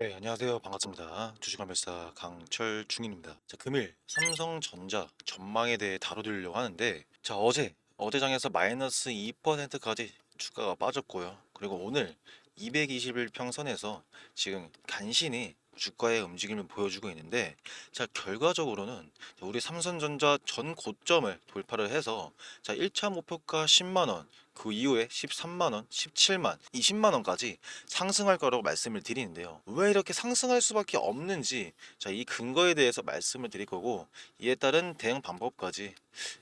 네, 안녕하세요. 반갑습니다. 주식환별사 강철중입니다. 자, 금일 삼성전자 전망에 대해 다뤄드리려고 하는데, 자, 어제, 어제 장에서 마이너스 2%까지 주가가 빠졌고요. 그리고 오늘 221 평선에서 지금 간신히 주가의 움직임을 보여주고 있는데, 자, 결과적으로는 우리 삼성전자 전 고점을 돌파를 해서, 자, 1차 목표가 10만 원, 그 이후에 13만원, 17만, 20만원까지 상승할 거라고 말씀을 드리는데요. 왜 이렇게 상승할 수밖에 없는지 자, 이 근거에 대해서 말씀을 드릴 거고 이에 따른 대응 방법까지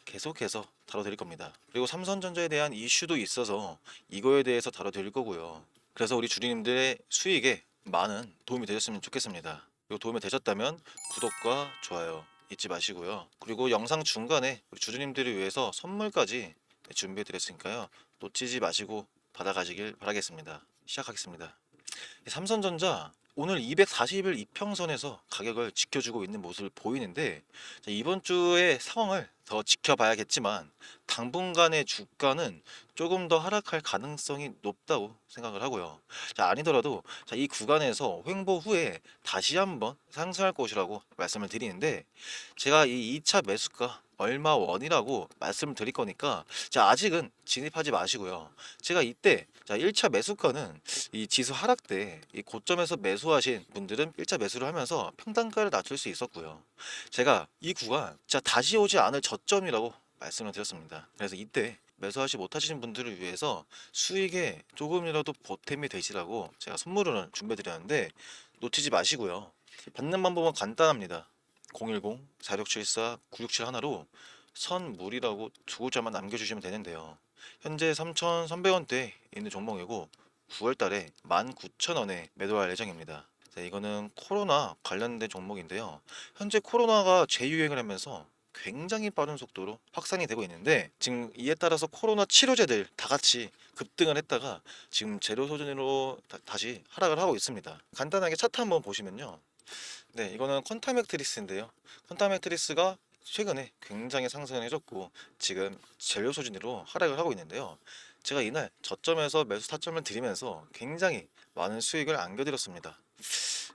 계속해서 다뤄드릴 겁니다. 그리고 삼성전자에 대한 이슈도 있어서 이거에 대해서 다뤄드릴 거고요. 그래서 우리 주주님들의 수익에 많은 도움이 되셨으면 좋겠습니다. 그리고 도움이 되셨다면 구독과 좋아요 잊지 마시고요. 그리고 영상 중간에 우리 주주님들을 위해서 선물까지 준비해 드렸으니까요. 놓치지 마시고 받아가시길 바라겠습니다. 시작하겠습니다. 삼성전자 오늘 240일 이평선에서 가격을 지켜주고 있는 모습을 보이는데 자, 이번 주의 상황을 더 지켜봐야겠지만 당분간의 주가는 조금 더 하락할 가능성이 높다고 생각을 하고요. 자, 아니더라도 자, 이 구간에서 횡보 후에 다시 한번 상승할 것이라고 말씀을 드리는데 제가 이 2차 매수가 얼마 원이라고 말씀을 드릴 거니까 자, 아직은 진입하지 마시고요. 제가 이때 자, 1차 매수가는 이 지수 하락 때 이 고점에서 매수하신 분들은 1차 매수를 하면서 평단가를 낮출 수 있었고요. 제가 이 구간 자 다시 오지 않을 저 점이라고 말씀을 드렸습니다. 그래서 이때 매수하지 못하시는 분들을 위해서 수익에 조금이라도 보탬이 되시라고 제가 선물을 준비해 드렸는데 놓치지 마시고요. 받는 방법은 간단합니다. 010-4674-967 하나로 선물이라고 두 글자만 남겨주시면 되는데요. 현재 3,300원대 있는 종목이고 9월 달에 19,000원에 매도할 예정입니다. 자, 이거는 코로나 관련된 종목인데요. 현재 코로나가 재유행을 하면서 굉장히 빠른 속도로 확산이 되고 있는데 지금 이에 따라서 코로나 치료제들 다 같이 급등을 했다가 지금 재료 소진으로 다, 시 하락을 하고 있습니다. 간단하게 차트 한번 보시면요. 네, 이거는 컨타맥트리스인데요. 컨타맥트리스가 최근에 굉장히 상승을 해줬고 지금 재료 소진으로 하락을 하고 있는데요. 제가 이날 저점에서 매수 타점을 드리면서 굉장히 많은 수익을 안겨드렸습니다.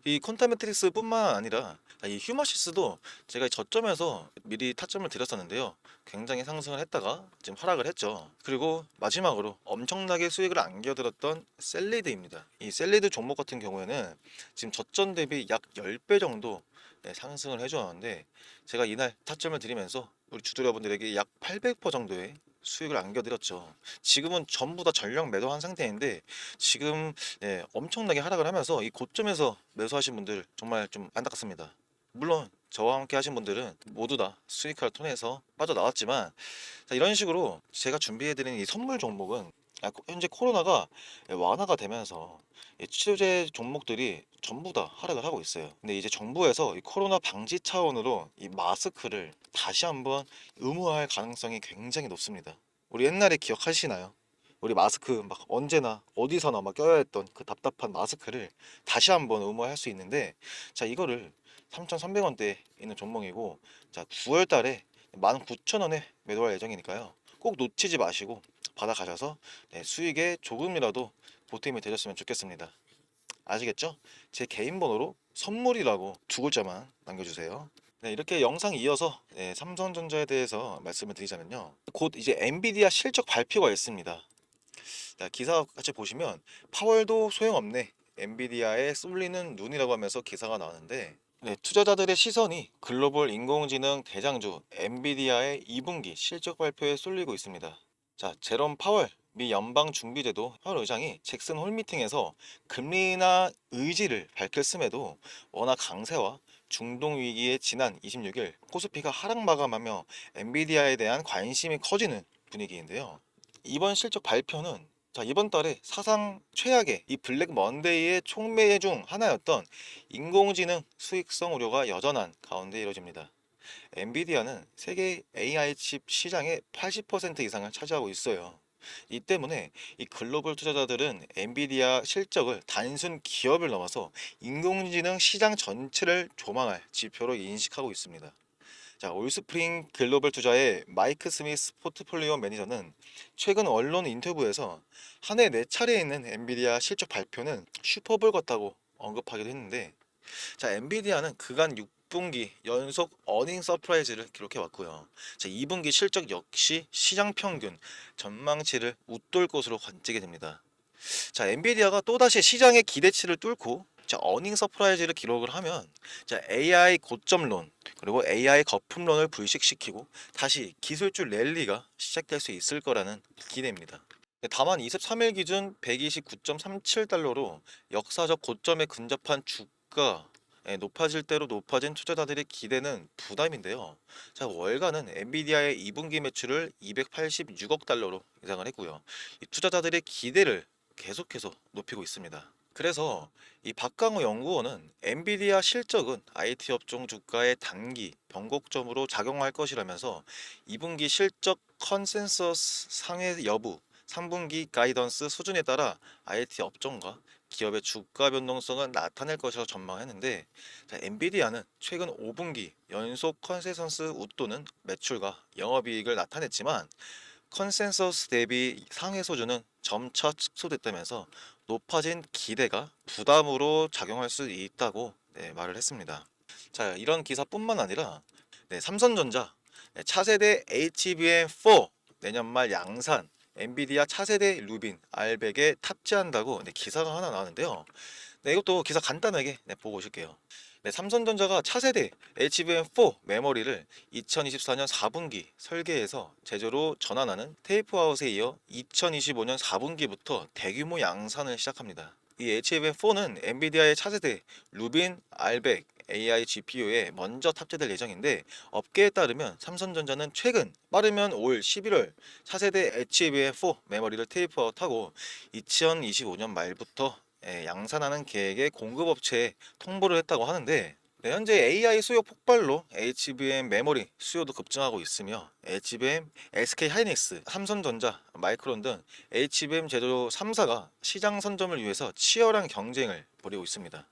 이 콘타메트릭스뿐만 아니라 이 휴마시스도 제가 저점에서 미리 타점을 드렸었는데요. 굉장히 상승을 했다가 지금 하락을 했죠. 그리고 마지막으로 엄청나게 수익을 안겨들었던 셀리드입니다. 이 셀리드 종목 같은 경우에는 지금 저점 대비 약 10배 정도 네, 상승을 해주었는데 제가 이날 타점을 드리면서 우리 주주여러분들에게 약 800% 정도의 수익을 안겨드렸죠. 지금은 전부 다 전량 매도한 상태인데 지금 네, 엄청나게 하락을 하면서 이 고점에서 매수하신 분들 정말 좀 안타깝습니다. 물론 저와 함께 하신 분들은 모두 다 수익화를 통해서 빠져나왔지만 자, 이런 식으로 제가 준비해드린 이 선물 종목은 아, 현재 코로나가 완화가 되면서 이 치료제 종목들이 전부 다 하락을 하고 있어요. 근데 이제 정부에서 이 코로나 방지 차원으로 이 마스크를 다시 한번 의무화할 가능성이 굉장히 높습니다. 우리 옛날에 기억하시나요? 우리 마스크 막 언제나 어디서나 막 껴야 했던 그 답답한 마스크를 다시 한번 의무화할 수 있는데 자 이거를 3,300원대 있는 종목이고 자 9월 달에 19,000원에 매도할 예정이니까요. 꼭 놓치지 마시고 받아가셔서 네, 수익에 조금이라도 보탬이 되셨으면 좋겠습니다. 아시겠죠? 제 개인 번호로 선물이라고 두 글자만 남겨주세요. 네, 이렇게 영상 이어서 네, 삼성전자에 대해서 말씀을 드리자면요. 곧 이제 엔비디아 실적 발표가 있습니다. 자, 기사 같이 보시면 파월도 소용없네. 엔비디아에 쏠리는 눈이라고 하면서 기사가 나왔는데 네, 투자자들의 시선이 글로벌 인공지능 대장주 엔비디아의 2분기 실적 발표에 쏠리고 있습니다. 자, 제롬 파월 미 연방 준비제도 파월 의장이 잭슨 홀 미팅에서 금리 인하 의지를 밝혔음에도 워낙 강세와 중동 위기의 지난 26일 코스피가 하락 마감하며 엔비디아에 대한 관심이 커지는 분위기인데요. 이번 실적 발표는 자, 이번 달에 사상 최악의 이 블랙 먼데이의 총매 중 하나였던 인공지능 수익성 우려가 여전한 가운데 이뤄집니다. 엔비디아는 세계 AI 칩 시장의 80% 이상을 차지하고 있어요. 이 때문에 이 글로벌 투자자들은 엔비디아 실적을 단순 기업을 넘어서 인공지능 시장 전체를 조망할 지표로 인식하고 있습니다. 자, 올스프링 글로벌 투자의 마이크 스미스 포트폴리오 매니저는 최근 언론 인터뷰에서 한 해 네 차례 있는 엔비디아 실적 발표는 슈퍼볼 같다고 언급하기도 했는데 자 엔비디아는 그간 6 분기 연속 어닝 서프라이즈를 기록해 왔고요. 자 2분기 실적 역시 시장 평균 전망치를 웃돌 것으로 관측이 됩니다. 자 엔비디아가 또다시 시장의 기대치를 뚫고 자 어닝 서프라이즈를 기록을 하면 자 AI 고점론 그리고 AI 거품론을 불식시키고 다시 기술주 랠리가 시작될 수 있을 거라는 기대입니다. 다만 23일 기준 129.37달러로 역사적 고점에 근접한 주가 예, 높아질 대로 높아진 투자자들의 기대는 부담인데요. 자, 월간은 엔비디아의 2분기 매출을 286억 달러로 예상을 했고요. 이 투자자들의 기대를 계속해서 높이고 있습니다. 그래서 이 박강호 연구원은 엔비디아 실적은 IT 업종 주가의 단기 변곡점으로 작용할 것이라면서 2분기 실적 컨센서스 상회 여부 3분기 가이던스 수준에 따라 IT 업종과 기업의 주가 변동성은 나타낼 것이라고 전망했는데 자, 엔비디아는 최근 5분기 연속 컨센서스 웃도는 매출과 영업이익을 나타냈지만 컨센서스 대비 상회 수준은 점차 축소됐다면서 높아진 기대가 부담으로 작용할 수 있다고 네, 말을 했습니다. 자 이런 기사뿐만 아니라 네, 삼성전자 네, 차세대 HBM4 내년 말 양산 엔비디아 차세대 루빈 알백에 탑재한다고 네, 기사가 하나 나왔는데요. 네, 이것도 기사 간단하게 네, 보고 오실게요. 네, 삼성전자가 차세대 HBM4 메모리를 2024년 4분기 설계해서 제조로 전환하는 테이프아웃에 이어 2025년 4분기부터 대규모 양산을 시작합니다. 이 HBM4는 엔비디아의 차세대 루빈 알백 AI GPU에 먼저 탑재될 예정인데 업계에 따르면 삼성전자는 최근 빠르면 올 11월 차세대 HBM4 메모리를 테이프아웃하고 2025년 말부터 예, 양산하는 계획의 공급업체에 통보를 했다고 하는데 네, 현재 AI 수요 폭발로 HBM 메모리 수요도 급증하고 있으며 HBM, SK 하이닉스, 삼성전자, 마이크론 등 HBM 제조 3사가 시장 선점을 위해서 치열한 경쟁을 벌이고 있습니다.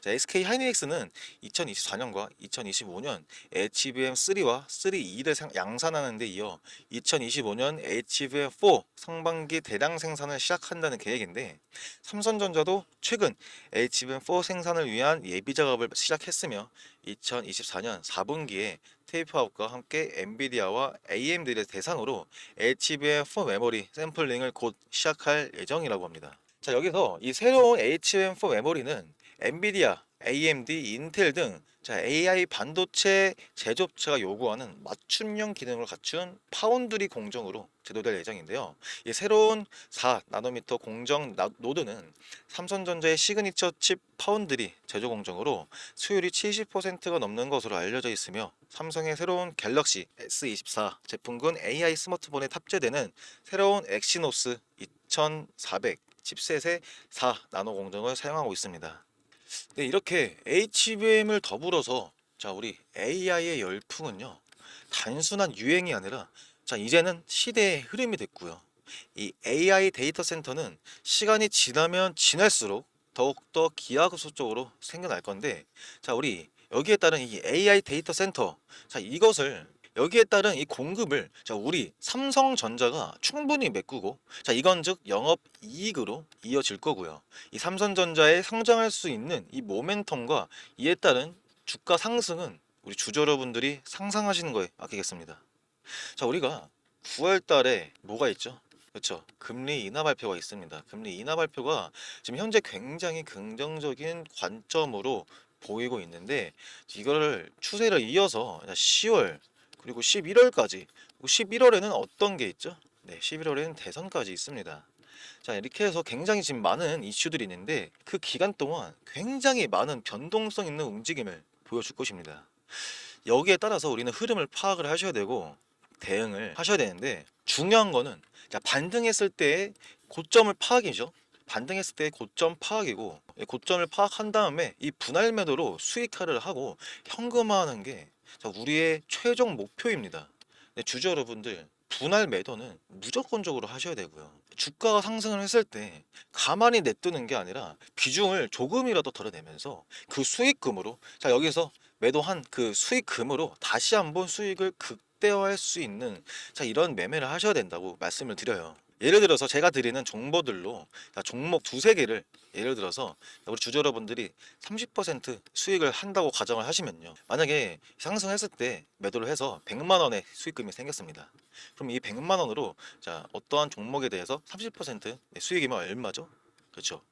자, SK 하이닉스는 2024년과 2025년 HBM3와 3E를 양산하는 데 이어 2025년 HBM4 상반기 대량 생산을 시작한다는 계획인데 삼성전자도 최근 HBM4 생산을 위한 예비 작업을 시작했으며 2024년 4분기에 테이프아웃과 함께 엔비디아와 AMD를 대상으로 HBM4 메모리 샘플링을 곧 시작할 예정이라고 합니다. 자 여기서 이 새로운 HBM4 메모리는 엔비디아, AMD, 인텔 등 자, AI 반도체 제조업체가 요구하는 맞춤형 기능을 갖춘 파운드리 공정으로 제도될 예정인데요. 이 새로운 4나노미터 공정 나- 노드는 삼성전자의 시그니처 칩 파운드리 제조 공정으로 수율이 70%가 넘는 것으로 알려져 있으며 삼성의 새로운 갤럭시 S24 제품군 AI 스마트폰에 탑재되는 새로운 엑시노스 2400 칩셋의 4나노 공정을 사용하고 있습니다. 네, 이렇게 HBM을 더불어서 자, 우리 AI의 열풍은요. 단순한 유행이 아니라 자, 이제는 시대의 흐름이 됐고요. 이 AI 데이터 센터는 시간이 지나면 지날수록 더욱더 기하급수적으로 생겨날 건데 자, 우리 여기에 따른 이 AI 데이터 센터 자, 이것을 여기에 따른 이 공급을 자 우리 삼성전자가 충분히 메꾸고 자 이건 즉 영업 이익으로 이어질 거고요. 이 삼성전자의 성장할 수 있는 이 모멘텀과 이에 따른 주가 상승은 우리 주주 여러분들이 상상하시는 거에 맡기겠습니다. 자 우리가 9월 달에 뭐가 있죠? 그렇죠. 금리 인하 발표가 있습니다. 금리 인하 발표가 지금 현재 굉장히 긍정적인 관점으로 보이고 있는데 이거를 추세를 이어서 10월 그리고 11월까지 11월에는 어떤 게 있죠? 네, 11월에는 대선까지 있습니다. 자, 이렇게 해서 굉장히 지금 많은 이슈들이 있는데 그 기간 동안 굉장히 많은 변동성 있는 움직임을 보여줄 것입니다. 여기에 따라서 우리는 흐름을 파악을 하셔야 되고 대응을 하셔야 되는데 중요한 거는 자, 반등했을 때의 고점을 파악이죠. 반등했을 때의 고점 파악이고 이 고점을 파악한 다음에 이 분할 매도로 수익화를 하고 현금화하는 게 자, 우리의 최종 목표입니다. 네, 주주 여러분들 분할 매도는 무조건적으로 하셔야 되고요. 주가가 상승을 했을 때 가만히 냅두는 게 아니라 비중을 조금이라도 덜어내면서 그 수익금으로 자 여기서 매도한 그 수익금으로 다시 한번 수익을 극대화할 수 있는 자 이런 매매를 하셔야 된다고 말씀을 드려요. 예를 들어서 제가 드리는 정보들로 자, 종목 두세 개를 예를 들어서 우리 주주 여러분들이 30% 수익을 한다고 가정을 하시면요. 만약에 상승했을 때 매도를 해서 100만 원의 수익금이 생겼습니다. 그럼 이 100만 원으로 자, 어떠한 종목에 대해서 30% 수익이면 얼마죠? 그렇죠.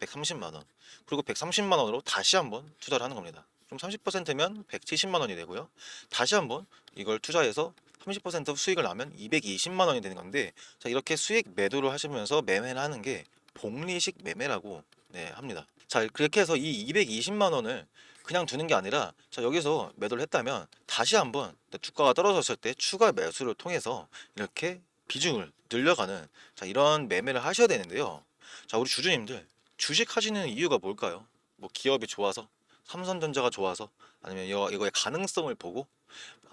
130만 원. 그리고 130만 원으로 다시 한번 투자를 하는 겁니다. 그럼 30%면 170만 원이 되고요. 다시 한번 이걸 투자해서 30% 수익을 나면 220만 원이 되는 건데 자 이렇게 수익 매도를 하시면서 매매를 하는 게 복리식 매매라고 네, 합니다. 자 그렇게 해서 이 220만 원을 그냥 두는 게 아니라 자 여기서 매도를 했다면 다시 한번 주가가 떨어졌을 때 추가 매수를 통해서 이렇게 비중을 늘려가는 자 이런 매매를 하셔야 되는데요. 자 우리 주주님들 주식 하시는 이유가 뭘까요? 뭐 기업이 좋아서 삼성전자가 좋아서 아니면 이거, 이거의 가능성을 보고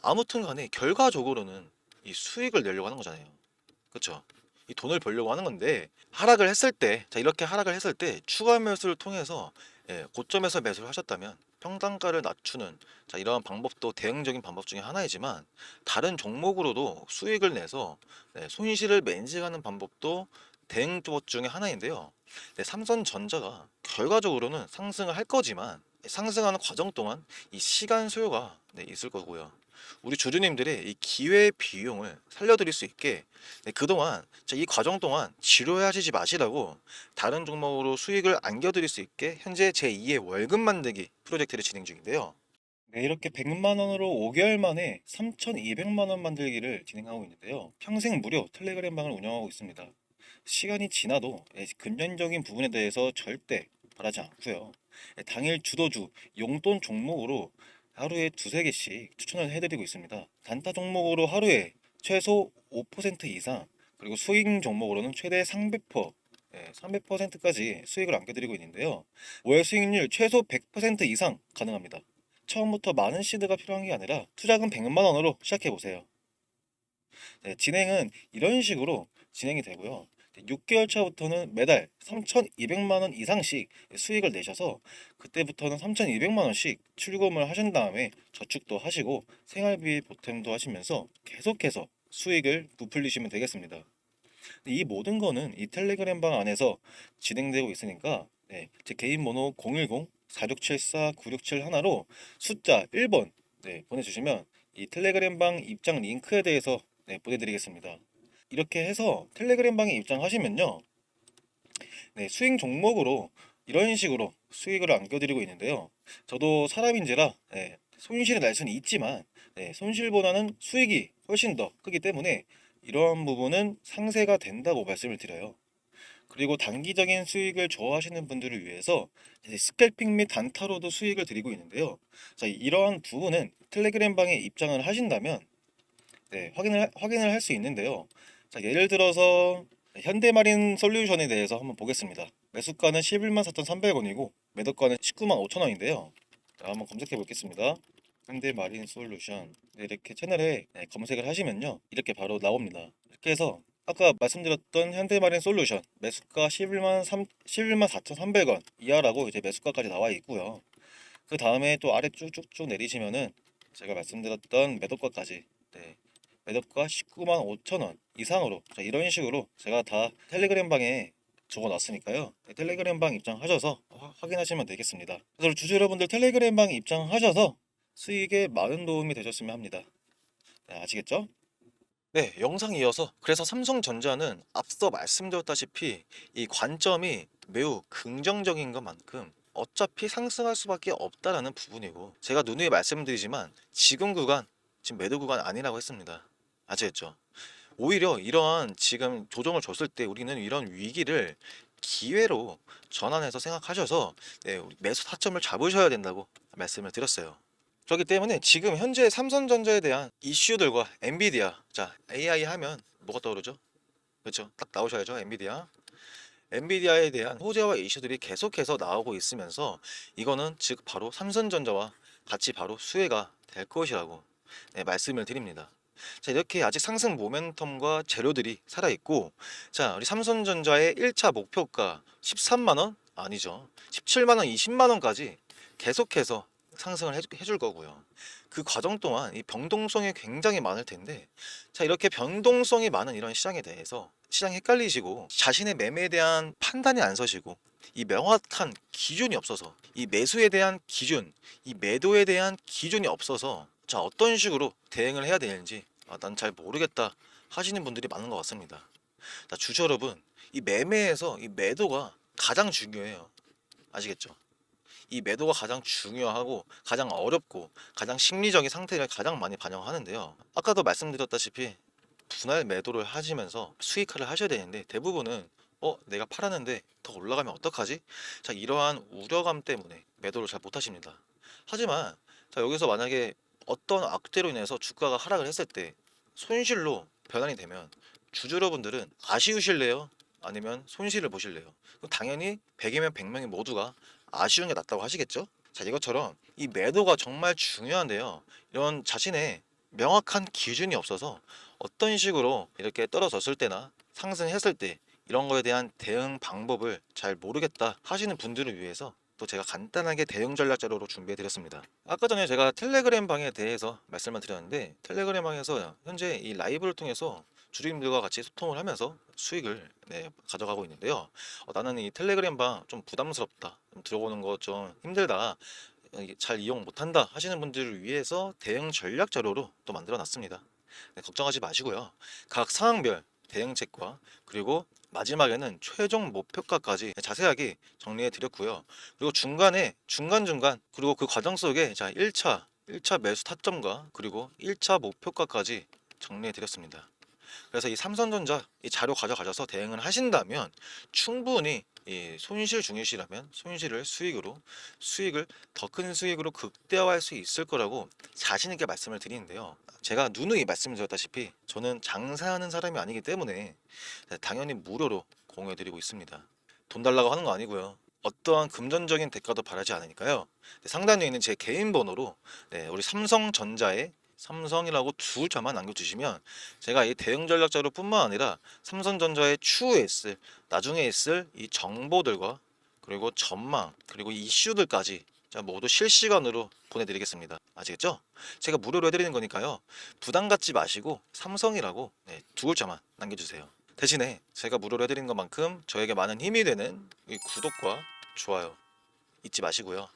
아무튼 간에 결과적으로는 이 수익을 내려고 하는 거잖아요. 그렇죠? 이 돈을 벌려고 하는 건데 하락을 했을 때, 자 이렇게 하락을 했을 때 추가 매수를 통해서 예, 고점에서 매수를 하셨다면 평단가를 낮추는 자 이러한 방법도 대응적인 방법 중에 하나이지만 다른 종목으로도 수익을 내서 네, 손실을 맨지하는 방법도 대응법 중에 하나인데요. 네, 삼성전자가 결과적으로는 상승을 할 거지만 상승하는 과정 동안 이 시간 소요가 네, 있을 거고요. 우리 주주님들의 이 기회 비용을 살려드릴 수 있게 네, 그동안 자, 이 과정 동안 지루해하시지 마시라고 다른 종목으로 수익을 안겨드릴 수 있게 현재 제2의 월급 만들기 프로젝트를 진행 중인데요. 네, 이렇게 100만 원으로 5개월 만에 3,200만 원 만들기를 진행하고 있는데요. 평생 무료 텔레그램 방을 운영하고 있습니다. 시간이 지나도 예, 금전적인 부분에 대해서 절대 바라지 않고요. 예, 당일 주도주 용돈 종목으로 하루에 두세 개씩 추천을 해드리고 있습니다. 단타 종목으로 하루에 최소 5% 이상 그리고 수익 종목으로는 최대 300%, 예, 300%까지 수익을 안겨드리고 있는데요. 월 수익률 최소 100% 이상 가능합니다. 처음부터 많은 시드가 필요한 게 아니라 투자금 100만 원으로 시작해 보세요. 네, 진행은 이런 식으로 진행이 되고요. 6개월 차부터는 매달 3,200만 원 이상씩 수익을 내셔서 그때부터는 3,200만 원씩 출금을 하신 다음에 저축도 하시고 생활비 보탬도 하시면서 계속해서 수익을 부풀리시면 되겠습니다. 이 모든 거는 이 텔레그램 방 안에서 진행되고 있으니까 네, 제 개인 번호 010-4674-9671 하나로 숫자 1번 네, 보내주시면 이 텔레그램 방 입장 링크에 대해서 네, 보내드리겠습니다. 이렇게 해서 텔레그램 방에 입장하시면요. 네, 수익 종목으로 이런 식으로 수익을 안겨드리고 있는데요. 저도 사람인지라 네, 손실이 날 수는 있지만 네, 손실보다는 수익이 훨씬 더 크기 때문에 이러한 부분은 상세가 된다고 말씀을 드려요. 그리고 단기적인 수익을 좋아하시는 분들을 위해서 스캘핑 및 단타로도 수익을 드리고 있는데요. 자, 이러한 부분은 텔레그램 방에 입장을 하신다면 네, 확인을 확인을 할 수 있는데요. 자, 예를 들어서 현대마린 솔루션에 대해서 한번 보겠습니다. 매수가는 11만 4,300원이고 매도가는 19만 5천 원인데요. 자, 한번 검색해 보겠습니다. 현대마린 솔루션 네, 이렇게 채널에 네, 검색을 하시면요 이렇게 바로 나옵니다. 이렇게 해서 아까 말씀드렸던 현대마린 솔루션 매수가 11만 3 11만 4,300원 이하라고 이제 매수가까지 나와 있고요. 그 다음에 또 아래 쭉쭉쭉 내리시면은 제가 말씀드렸던 매도가까지 네, 매도가 19만 5천 원 이상으로 자, 이런 식으로 제가 다 텔레그램 방에 적어놨으니까요. 네, 텔레그램 방 입장하셔서 화- 확인하시면 되겠습니다. 그래서 주주 여러분들 텔레그램 방 입장하셔서 수익에 많은 도움이 되셨으면 합니다. 네, 아시겠죠? 네, 영상 이어서 그래서 삼성전자는 앞서 말씀드렸다시피 이 관점이 매우 긍정적인 것만큼 어차피 상승할 수밖에 없다라는 부분이고 제가 누누이 말씀드리지만 지금 구간 지금 매도 구간 아니라고 했습니다. 아시겠죠? 오히려 이러한 지금 조정을 줬을 때 우리는 이런 위기를 기회로 전환해서 생각하셔서 네, 우리 매수 타점을 잡으셔야 된다고 말씀을 드렸어요. 그렇기 때문에 지금 현재 삼성전자에 대한 이슈들과 엔비디아 자 AI 하면 뭐가 떠오르죠? 그렇죠? 딱 나오셔야죠 엔비디아 엔비디아에 대한 호재와 이슈들이 계속해서 나오고 있으면서 이거는 즉 바로 삼성전자와 같이 바로 수혜가 될 것이라고 네, 말씀을 드립니다. 자 이렇게 아직 상승 모멘텀과 재료들이 살아 있고 자 우리 삼성전자의 1차 목표가 13만 원 아니죠 17만 원 20만 원까지 계속해서 상승을 해줄 거고요. 그 과정 동안 이 변동성이 굉장히 많을 텐데 자 이렇게 변동성이 많은 이런 시장에 대해서 시장이 헷갈리시고 자신의 매매에 대한 판단이 안 서시고 이 명확한 기준이 없어서 이 매수에 대한 기준, 이 매도에 대한 기준이 없어서 자 어떤 식으로 대응을 해야 되는지 아, 난 잘 모르겠다 하시는 분들이 많은 것 같습니다. 자 주주 여러분 이 매매에서 이 매도가 가장 중요해요. 아시겠죠? 이 매도가 가장 중요하고 가장 어렵고 가장 심리적인 상태를 가장 많이 반영하는데요. 아까도 말씀드렸다시피 분할 매도를 하시면서 수익화를 하셔야 되는데 대부분은 어 내가 팔았는데 더 올라가면 어떡하지? 자 이러한 우려감 때문에 매도를 잘 못하십니다. 하지만 자 여기서 만약에 어떤 악재로 인해서 주가가 하락을 했을 때 손실로 변환이 되면 주주 여러분들은 아쉬우실래요? 아니면 손실을 보실래요? 당연히 100이면 100명이 모두가 아쉬운 게 낫다고 하시겠죠? 자 이것처럼 이 매도가 정말 중요한데요. 이런 자신의 명확한 기준이 없어서 어떤 식으로 이렇게 떨어졌을 때나 상승했을 때 이런 거에 대한 대응 방법을 잘 모르겠다 하시는 분들을 위해서 또 제가 간단하게 대응 전략 자료로 준비해 드렸습니다. 아까 전에 제가 텔레그램 방에 대해서 말씀을 드렸는데 텔레그램 방에서 현재 이 라이브를 통해서 주주님들과 같이 소통을 하면서 수익을 네, 가져가고 있는데요. 어, 나는 이 텔레그램 방 좀 부담스럽다, 좀 들어오는 거 좀 힘들다, 이게 잘 이용 못한다 하시는 분들을 위해서 대응 전략 자료로 또 만들어 놨습니다. 네, 걱정하지 마시고요. 각 상황별 대응책과 그리고 마지막에는 최종 목표가까지 자세하게 정리해 드렸고요. 그리고 중간에 중간중간 그리고 그 과정 속에 자 1차 1차 매수 타점과 그리고 1차 목표가까지 정리해 드렸습니다. 그래서 이 삼성전자 이 자료 가져가셔서 대응을 하신다면 충분히 이 손실 중이시라면 손실을 수익으로 수익을 더 큰 수익으로 극대화할 수 있을 거라고 자신 있게 말씀을 드리는데요. 제가 누누이 말씀드렸다시피 저는 장사하는 사람이 아니기 때문에 당연히 무료로 공유해드리고 있습니다. 돈 달라고 하는 거 아니고요. 어떠한 금전적인 대가도 바라지 않으니까요. 네, 상단에 있는 제 개인 번호로 네, 우리 삼성전자에 삼성이라고 두 글자만 남겨주시면 제가 이 대응 전략 자료뿐만 아니라 삼성전자의 추후에 있을 나중에 있을 이 정보들과 그리고 전망 그리고 이슈들까지 자 모두 실시간으로 보내드리겠습니다. 아시겠죠? 제가 무료로 해드리는 거니까요. 부담 갖지 마시고 삼성이라고 네, 두 글자만 남겨주세요. 대신에 제가 무료로 해드리는 것만큼 저에게 많은 힘이 되는 이 구독과 좋아요 잊지 마시고요.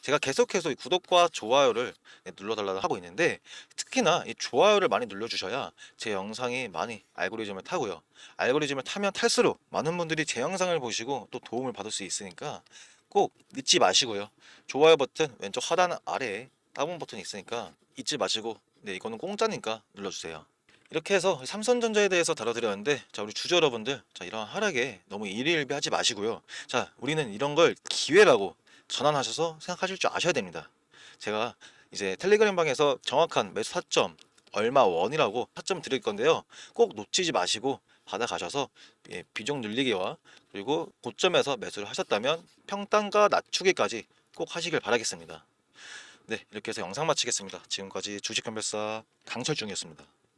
제가 계속해서 이 구독과 좋아요를 네, 눌러달라고 하고 있는데 특히나 이 좋아요를 많이 눌러주셔야 제 영상이 많이 알고리즘을 타고요. 알고리즘을 타면 탈수록 많은 분들이 제 영상을 보시고 또 도움을 받을 수 있으니까 꼭 잊지 마시고요. 좋아요 버튼 왼쪽 하단 아래에 따봉 버튼이 있으니까 잊지 마시고 네 이거는 공짜니까 눌러주세요. 이렇게 해서 삼성전자에 대해서 다뤄드렸는데 자 우리 주주 여러분들 자 이런 하락에 너무 일희일비하지 마시고요. 자 우리는 이런 걸 기회라고 전환하셔서 생각하실 줄 아셔야 됩니다. 제가 이제 텔레그램 방에서 정확한 매수 타점 얼마 원이라고 타점 드릴 건데요. 꼭 놓치지 마시고 받아가셔서 예, 비중 늘리기와 그리고 고점에서 매수를 하셨다면 평단가 낮추기까지 꼭 하시길 바라겠습니다. 네, 이렇게 해서 영상 마치겠습니다. 지금까지 주식견별사 강철중이었습니다.